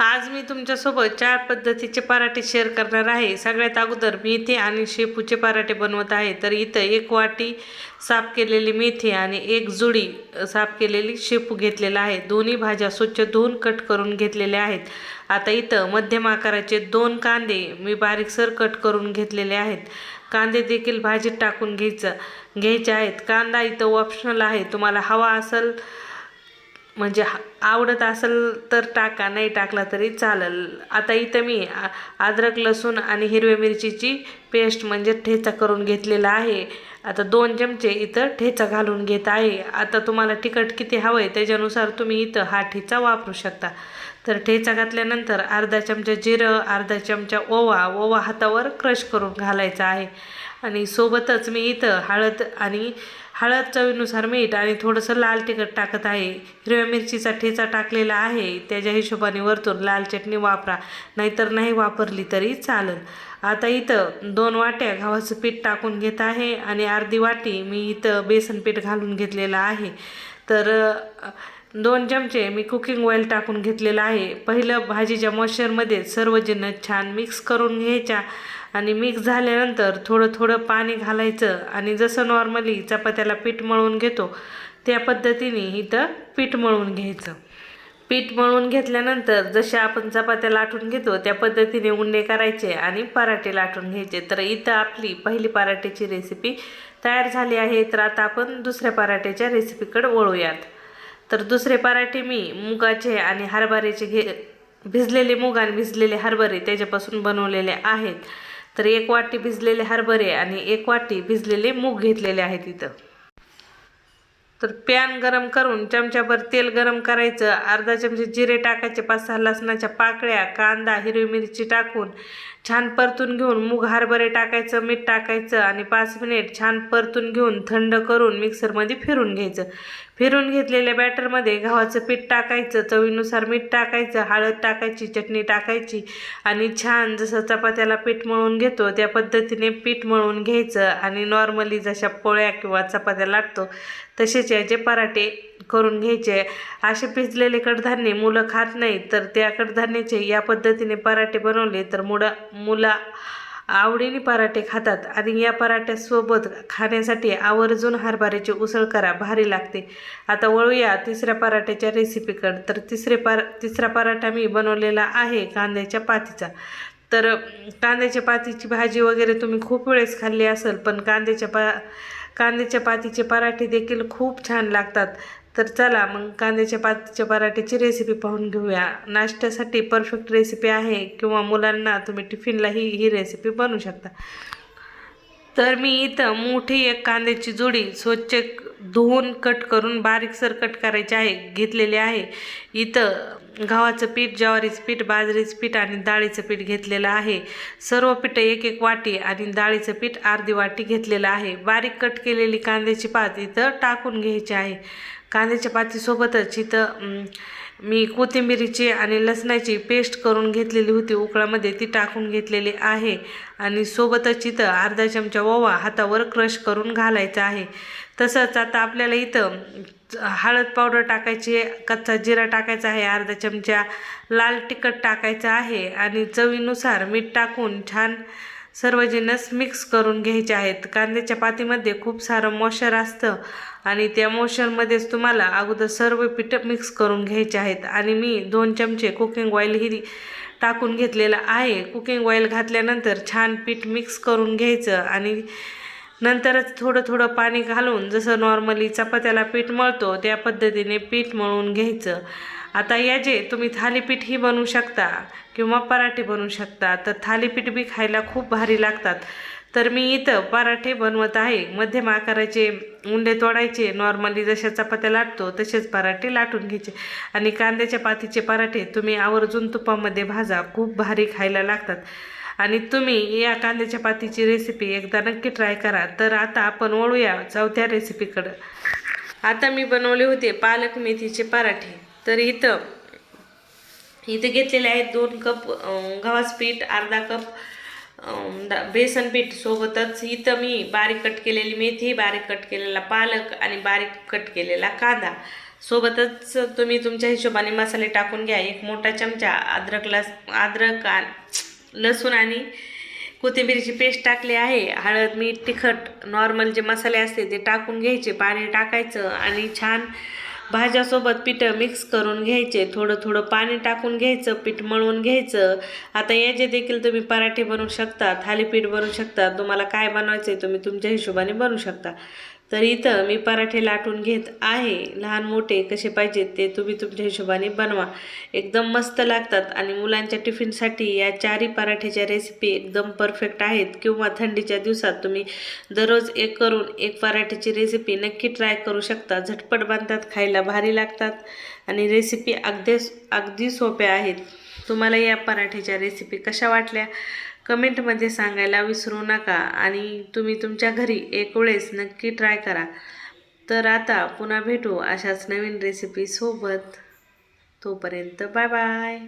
आज मी तुमच्यासोबत चार पद्धतीचे पराठे शेअर करणार आहे. सगळ्यात अगोदर मेथी आणि शेपूचे पराठे बनवत आहे. तर इथं एक वाटी साफ केलेली मेथी आणि एक जुडी साफ केलेली शेपू घेतलेला आहे. दोन्ही भाज्या स्वच्छ धुवून कट करून घेतलेल्या आहेत. आता इथं मध्यम आकाराचे दोन कांदे मी बारीकसर कट करून घेतलेले आहेत. कांदे देखील भाजीत टाकून घ्यायचं घ्यायचे आहेत. कांदा इथं ऑप्शनल आहे. तुम्हाला हवा असेल म्हणजे हा- आवडत असेल तर टाका नाही टाकला तरी चालेल. आता इथं मी अद्रक लसूण आणि हिरव्या मिरचीची पेस्ट म्हणजे ठेचा करून घेतलेला आहे. आता दोन चमचे इथं ठेचा घालून घेत आहे. आता तुम्हाला तिखट किती हवं आहे त्याच्यानुसार तुम्ही इथं हा ठेचा वापरू शकता. तर ठेचा घातल्यानंतर अर्धा चमचा जिरं अर्धा चमचा ओवा ओवा हातावर क्रश करून घालायचा आहे. आणि सोबतच मी इथं हळद आणि हळद चवीनुसार मीठ आणि थोडंसं लाल तिखट टाकत आहे. हिरव्या मिरचीचा ठेचा टाकलेला आहे. त्याच्या हिशोबाने वरतून लाल चटणी वापरा. नाहीतर नाही वापरली तरी चालेल. आता इथं दोन वाट्या गव्हाचं पीठ टाकून घेत आहे आणि अर्धी वाटी मी इथं बेसन पीठ घालून घेतलेलं आहे. तर दोन चमचे मी कुकिंग ऑइल टाकून घेतलेलं आहे. पहिलं भाजीच्या मॉइश्चरमध्ये सर्व जिन्नस छान मिक्स करून घ्यायच्या आणि मिक्स झाल्यानंतर थोडं थोडं पाणी घालायचं आणि जसं नॉर्मली चपात्याला पीठ मळून घेतो त्या पद्धतीने इथं पीठ मळून घ्यायचं. पीठ मळून घेतल्यानंतर जसे आपण चपात्या लाटून घेतो त्या पद्धतीने उंडे करायचे आणि पराठे लाटून घ्यायचे. तर इथं आपली पहिली पराठ्याची रेसिपी तयार झाली आहे. तर आता आपण दुसऱ्या पराठ्याच्या रेसिपीकडे वळूयात. तर दुसरे पराठे मी मुगाचे आणि हरभऱ्याचे घे भिजलेले मूग आणि भिजलेले हरभरे त्याच्यापासून बनवलेले आहेत. तर एक वाटी भिजलेले हरभरे आणि एक वाटी भिजलेले मूग घेतलेले आहेत इथं. तर पॅन गरम करून चमच्याभर तेल गरम करायचं. अर्धा चमचे जिरे टाकायचे पाच सहा लसणाच्या पाकळ्या कांदा हिरवी मिरची टाकून छान परतून घेऊन मूग हरभरे टाकायचं मीठ टाकायचं आणि पाच मिनिट छान परतून घेऊन थंड करून मिक्सरमध्ये फिरून घ्यायचं. फिरून घेतलेल्या बॅटरमध्ये गव्हाचं पीठ टाकायचं चवीनुसार मीठ टाकायचं हळद टाकायची चटणी टाकायची आणि छान जसं चपात्याला पीठ मळून घेतो त्या पद्धतीने पीठ मळून घ्यायचं आणि नॉर्मली जशा पोळ्या किंवा चपात्या लाटतो तसेच याचे पराठे करून घ्यायचे. असे भिजलेले कडधान्य मुलं खात नाही तर त्या कडधान्याचे या पद्धतीने पराठे बनवले तर मुळं मुलं आवडीने पराठे खातात आणि या पराठ्यासोबत खाण्यासाठी आवर्जून हरभऱ्याची उसळ करा भारी लागते. आता वळूया तिसऱ्या पराठ्याच्या रेसिपीकडे तर तिसरे पार तिसरा पराठा मी बनवलेला आहे कांद्याच्या पातीचा. तर कांद्याच्या पातीची भाजी वगैरे तुम्ही खूप वेळेस खाल्ली असेल पण कांद्याच्या पा कांद्याच्या पातीचे पराठे देखील खूप छान लागतात. तर चला मग कांद्याच्या पातीच्या पराठ्याची रेसिपी पाहून घेऊया. नाश्त्यासाठी परफेक्ट रेसिपी आहे किंवा मुलांना तुम्ही टिफिनलाही ही रेसिपी बनवू शकता. तर मी इथं मोठी एक कांद्याची जोडी स्वच्छ धुवून कट करून बारीकसर कट करायची आहे घेतलेले आहे. इथं गव्हाचं पीठ ज्वारीचं पीठ बाजरीचं पीठ आणि डाळीचं पीठ घेतलेलं आहे. सर्व पीठं एक एक वाटी आणि डाळीचं पीठ अर्धी वाटी घेतलेलं आहे. बारीक कट केलेली कांद्याची पात इथं टाकून घ्यायची आहे. कांद्याच्या पातीसोबतच इथं मी कोथिंबिरीची आणि लसणाची पेस्ट करून घेतलेली होती. उकळामध्ये ती टाकून घेतलेली आहे. आणि सोबतच इथं अर्धा चमचा ओवा हातावर क्रश करून घालायचा आहे. तसंच आता आपल्याला इथं हळद पावडर टाकायची आहे, कच्चा जिरा टाकायचा आहे अर्धा चमचा लाल तिखट टाकायचं आहे. आणि चवीनुसार मीठ टाकून छान सर्व जिन्नस मिक्स करून घ्यायचे आहेत. कांद्याच्या पातीमध्ये खूप सारं मॉशर असतं आणि त्या मॉशरमध्येच तुम्हाला अगोदर सर्व पीठ मिक्स करून घ्यायचे आहेत. आणि मी दोन चमचे कुकिंग ऑइल ही टाकून घेतलेलं आहे. कुकिंग ऑइल घातल्यानंतर छान पीठ मिक्स करून घ्यायचं आणि नंतरच थोडं थोडं पाणी घालून जसं नॉर्मली चपात्याला पीठ मळतो त्या पद्धतीने पीठ मळून घ्यायचं. आता याचे तुम्ही थालीपीठही बनवू शकता किंवा पराठे बनवू शकता तर थालीपीठ बी खायला खूप भारी लागतात. तर मी इथं पराठे बनवत आहे. मध्यम आकाराचे उंडे तोडायचे नॉर्मली जशा चपात्या लाटतो तसेच पराठे लाटून घ्यायचे. आणि कांद्याच्या पातीचे पराठे तुम्ही आवर्जून तुपामध्ये भाजा खूप भारी खायला लागतात. आणि तुम्ही या कांद्याच्या पातीची रेसिपी एकदा नक्की ट्राय करा. तर आता आपण वळूया चौथ्या रेसिपीकडं आता मी बनवले होते पालक मेथीचे पराठे. तर इथं इथं घेतलेले आहेत दोन कप अं, गव्हाचं पीठ अर्धा कप बेसन पीठ सोबतच. इथं मी बारीक कट केलेली मेथी बारीक कट केलेला पालक आणि बारीक कट केलेला कांदा. सोबतच तुम्ही तुमच्या हिशोबाने मसाले टाकून घ्या. एक मोठा चमचा अद्रक लस अद्रक लसूण आणि कोथिंबीरीची पेस्ट टाकली आहे. हळद मीठ तिखट नॉर्मल जे मसाले असते ते टाकून घ्यायचे. पाणी टाकायचं आणि छान भाज्यासोबत पिठं मिक्स करून घ्यायचे. थोडं थोडं पाणी टाकून घ्यायचं पीठ मळून घ्यायचं. आता याचे देखील तुम्ही पराठे बनवू शकता थालीपीठ बनवू शकता. तुम्हाला काय बनवायचं आहे तुम्ही तुमच्या हिशोबाने बनवू शकता. तर इथं मी पराठे लाटून घेत आहे. लहान मोठे कसे पाहिजेत ते तुम्ही तुमच्या हिशोबाने बनवा. एकदम मस्त लागतात आणि मुलांच्या टिफिनसाठी या चारही पराठ्याच्या रेसिपी एकदम परफेक्ट आहेत. किंवा थंडीच्या दिवसात तुम्ही दररोज एक करून एक पराठ्याची रेसिपी नक्की ट्राय करू शकता. झटपट बनतात खायला भारी लागतात आणि रेसिपी अगदी अगदी सोप्या आहेत. तुम्हाला या पराठ्याच्या रेसिपी कशा वाटल्या? कमेंटमध्ये सांगायला विसरू नका आणि तुम्ही तुमच्या घरी एक वेळेस नक्की ट्राय करा. तर आता पुन्हा भेटू अशाच नवीन रेसिपीसोबत तोपर्यंत बाय बाय